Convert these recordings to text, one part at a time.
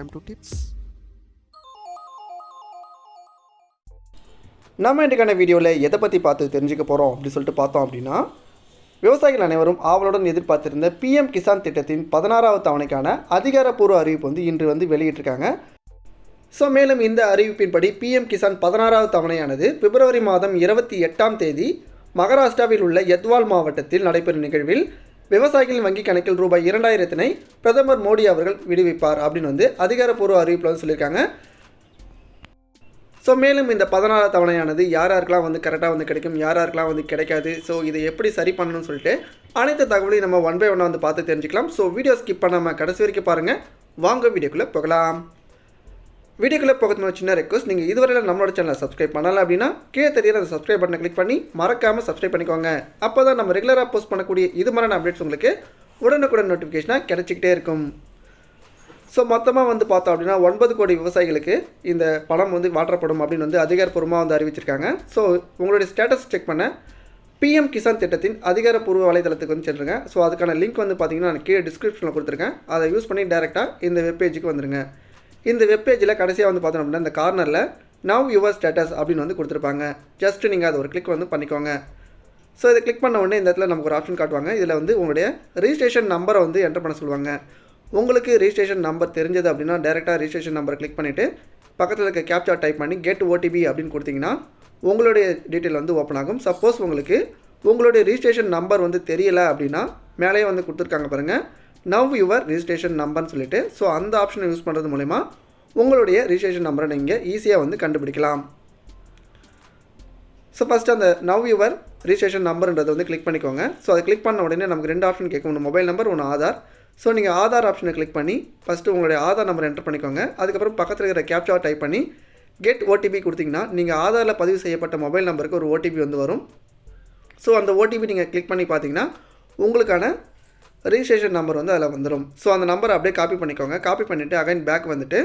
time to tips. நம்ம இன்றைக்கான வீடியோவில் எதை பற்றி பார்த்து தெரிஞ்சுக்க போகிறோம் அப்படின்னு சொல்லிட்டு பார்த்தோம் அப்படின்னா விவசாயிகள் அனைவரும் ஆவலுடன் எதிர்பார்த்திருந்த பிஎம் கிசான் திட்டத்தின் பதினாறாவது தவணைக்கான அதிகாரப்பூர்வ அறிவிப்பு வந்து இன்று வந்து வெளியிட்டிருக்காங்க ஸோ மேலும் இந்த அறிவிப்பின்படி பிஎம் கிசான் பதினாறாவது தவணையானது பிப்ரவரி மாதம் இருபத்தி எட்டாம் தேதி மகாராஷ்டிராவில் உள்ள யத்வால் மாவட்டத்தில் நடைபெறும் நிகழ்வில் விவசாயிகளின் வங்கி கணக்கில் ரூபாய் இரண்டாயிரத்தினை பிரதமர் மோடி அவர்கள் விடுவிப்பார் அப்படின்னு வந்து அதிகாரப்பூர்வ அறிவிப்பில் வந்து சொல்லியிருக்காங்க. ஸோ மேலும் இந்த பதினாறு தவணையானது யார் யாருக்கெல்லாம் வந்து கரெக்டாக வந்து கிடைக்கும் யார் யாருக்கெல்லாம் வந்து கிடைக்காது ஸோ இதை எப்படி சரி பண்ணணும்னு சொல்லிட்டு அனைத்து தகவலையும் நம்ம ஒன் பை ஒன்னாக வந்து பார்த்து தெரிஞ்சுக்கலாம். ஸோ வீடியோ ஸ்கிப் பண்ணாமல் கடைசி வரைக்கும் பாருங்கள் வாங்க வீடியோக்குள்ளே போகலாம். வீடியோக்குள்ளே போகிறது சின்ன ரெக்வஸ்ட் நீங்கள் இதுவரையில் நம்மளோட சேனலை சப்ஸ்கிரைப் பண்ணல அப்படின்னா கீழே தெரியுற அந்த சப்ஸ்கிரைப் பட்டனை கிளிக் பண்ணி மறக்காமல் சப்ஸ்கிரைப் பண்ணிக்கோங்க. அப்போ தான் நம்ம ரெகுலராக போஸ்ட் பண்ணக்கூடிய இது மாதிரியான அப்டேட்ஸ் உங்களுக்கு உடனுக்குடன் நோட்டிஃபிகேஷனாக கிடச்சிக்கிட்டே இருக்கும். ஸோ மொத்தமாக வந்து பார்த்தோம் அப்படின்னா ஒன்பது கோடி விவசாயிகளுக்கு இந்த பணம் வந்து மாற்றப்படும் அப்படின்னு வந்து அதிகாரப்பூர்வமாக வந்து அறிவிச்சிருக்காங்க. ஸோ உங்களுடைய ஸ்டேட்டஸ் செக் பண்ண பிஎம் கிசான் திட்டத்தின் அதிகாரப்பூர்வ வலைதளத்துக்கு வந்து சென்றுங்க ஸோ அதுக்கான லிங்க் வந்து பார்த்தீங்கன்னா நான் கீழே டிஸ்கிரிப்ஷனில் கொடுத்துருக்கேன். அதை யூஸ் பண்ணி டேரெக்டாக இந்த வெப்பேஜுக்கு வந்துருங்க. இந்த வெப்பேஜில் கடைசியாக வந்து பார்த்தோம் அப்படின்னா இந்த கார்னரில் நவ் யுவர் ஸ்டேட்டஸ் அப்படின்னு வந்து கொடுத்துருப்பாங்க. ஜஸ்ட் நீங்கள் அதை ஒரு கிளிக் வந்து பண்ணிக்கோங்க. ஸோ இதை கிளிக் பண்ண உடனே இந்த இடத்துல நமக்கு ஒரு ஆப்ஷன் காட்டுவாங்க. இதில் வந்து உங்களுடைய ரிஜிஸ்ட்ரேஷன் நம்பரை வந்து என்டர் பண்ண சொல்லுவாங்க. உங்களுக்கு ரிஜிஸ்ட்ரேஷன் நம்பர் தெரிஞ்சது அப்படின்னா டேரெக்டாக ரிஜிஸ்ட்ரேஷன் நம்பரை கிளிக் பண்ணிவிட்டு பக்கத்தில் இருக்க கேப்சா டைப் பண்ணி கெட் ஓடிபி அப்படின்னு கொடுத்தீங்கன்னா உங்களுடைய டீட்டெயில் வந்து ஓப்பன் ஆகும். சப்போஸ் உங்களுக்கு உங்களுடைய ரிஜிஸ்ட்ரேஷன் நம்பர் வந்து தெரியலை அப்படின்னா மேலேயே வந்து கொடுத்துருக்காங்க பாருங்கள் நவ் யுவர் ரிஜிஸ்ட்ரேஷன் நம்பர்னு சொல்லிட்டு ஸோ அந்த ஆப்ஷனை யூஸ் பண்ணுறது மூலிமா உங்களுடைய ரிஜிஸ்ட்ரேஷன் நம்பரை நீங்கள் ஈஸியாக வந்து கண்டுபிடிக்கலாம். ஸோ ஃபஸ்ட்டு அந்த நவ் யுவர் ரிஜிஸ்ட்ரேஷன் நம்பர்ன்றதை வந்து கிளிக் பண்ணிக்கோங்க. ஸோ அதை கிளிக் பண்ண உடனே நமக்கு ரெண்டு ஆப்ஷன் கேட்கும். ஒன்று மொபைல் நம்பர் ஒன்று ஆதார். ஸோ நீங்கள் ஆதார் ஆப்ஷனை கிளிக் பண்ணி ஃபஸ்ட்டு உங்களுடைய ஆதார் நம்பர் என்டர் பண்ணிக்கோங்க. அதுக்கப்புறம் பக்கத்தில் இருக்கிற கேப்சா டைப் பண்ணி கெட் ஓடிபி கொடுத்தீங்கன்னா நீங்கள் ஆதாரில் பதிவு செய்யப்பட்ட மொபைல் நம்பருக்கு ஒரு ஓடிபி வந்து வரும். ஸோ அந்த ஓடிபி நீங்கள் கிளிக் பண்ணி பார்த்தீங்கன்னா உங்களுக்கான ரிஜிஸ்ட்ரேஷன் நம்பர் வந்து அதில் வந்துடும் ஸோ அந்த நம்பரை அப்படியே காப்பி பண்ணிக்கோங்க. காப்பி பண்ணிவிட்டு அகைன் பேக் வந்துட்டு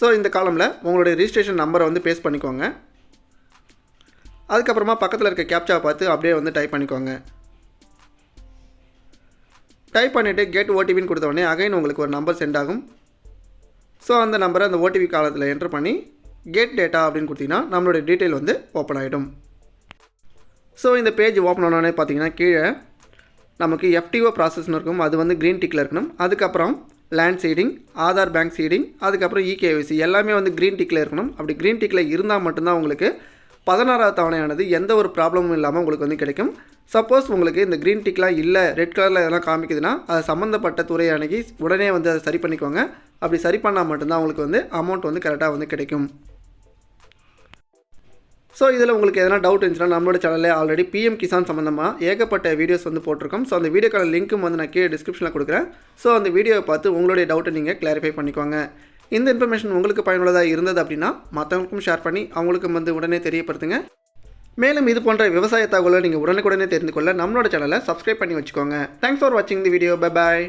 ஸோ இந்த காலமில் உங்களுடைய ரிஜிஸ்ட்ரேஷன் நம்பரை வந்து பேஸ்ட் பண்ணிக்கோங்க. அதுக்கப்புறமா பக்கத்தில் இருக்க கேப்ச்சா பார்த்து அப்படியே வந்து டைப் பண்ணிக்கோங்க. டைப் பண்ணிவிட்டு கெட் ஓடிபின்னு கொடுத்த உடனே அகைன் உங்களுக்கு ஒரு நம்பர் சென்ட் ஆகும். ஸோ அந்த நம்பரை அந்த ஓடிபி காலத்தில் என்டர் பண்ணி கெட் டேட்டா அப்படின்னு கொடுத்தீங்கன்னா நம்மளுடைய டீட்டெயில் வந்து ஓப்பன் ஆகிடும் ஸோ இந்த பேஜ் ஓப்பன் ஆனோடனே பார்த்தீங்கன்னா கீழே நமக்கு எஃப்டிஓ ப்ராசஸ்னு இருக்கும். அது வந்து க்ரீன் டிக்கில் இருக்கணும். அதுக்கப்புறம் land seeding Aadhaar bank seeding அதுக்கப்புறம் இகேவிசி எல்லாமே வந்து க்ரீன் டிக்கில் இருக்கணும். அப்படி க்ரீன் டிக்கில் இருந்தால் மட்டும்தான் உங்களுக்கு பதினாறாவது தவணையானது எந்த ஒரு ப்ராப்ளமும் இல்லாமல் உங்களுக்கு வந்து கிடைக்கும். சப்போஸ் உங்களுக்கு இந்த க்ரீன் டிக்லாம் இல்லை ரெட் கலரில் எதெல்லாம் காமிக்குதுன்னா அது சம்மந்தப்பட்ட துறையை அணுகி உடனே வந்து அதை சரி பண்ணிக்கோங்க. அப்படி சரி பண்ணால் மட்டும்தான் உங்களுக்கு வந்து அமௌண்ட் வந்து கரெக்டாக வந்து கிடைக்கும். ஸோ இதில் உங்களுக்கு எதனா டவுட் இருந்துச்சுன்னா நம்மளோட சேனலில் ஆல்ரெடி பிஎம் கிசான் சம்மந்தமாக ஏகப்பட்ட வீடியோஸ் வந்து போட்டிருக்கோம். ஸோ அந்த வீடியோக்கான லிங்க்கும் வந்து நான் கீழே டிஸ்கிரிப்ஷனில் கொடுக்குறேன். ஸோ அந்த வீடியோவை பார்த்து உங்களுடைய டவுட்டை நீங்கள் கிளாரிஃபை பண்ணிக்கோங்க. இந்த இன்ஃபர்மேஷன் உங்களுக்கு பயனுள்ளதாக இருந்தது அப்படின்னா மற்றவங்களுக்கும் ஷேர் பண்ணி அவங்களுக்கும் வந்து உடனே தெரியப்படுத்துங்க. மேலும் இது போன்ற விவசாய தகவலை நீங்கள் உடனுக்குடனே தெரிந்து கொள்ள நம்மளோட சேனலை சப்ஸ்கிரைப் பண்ணி வச்சுக்கோங்க. தேங்க்ஸ் ஃபார் வாட்சிங் தி வீடியோ பை பாய்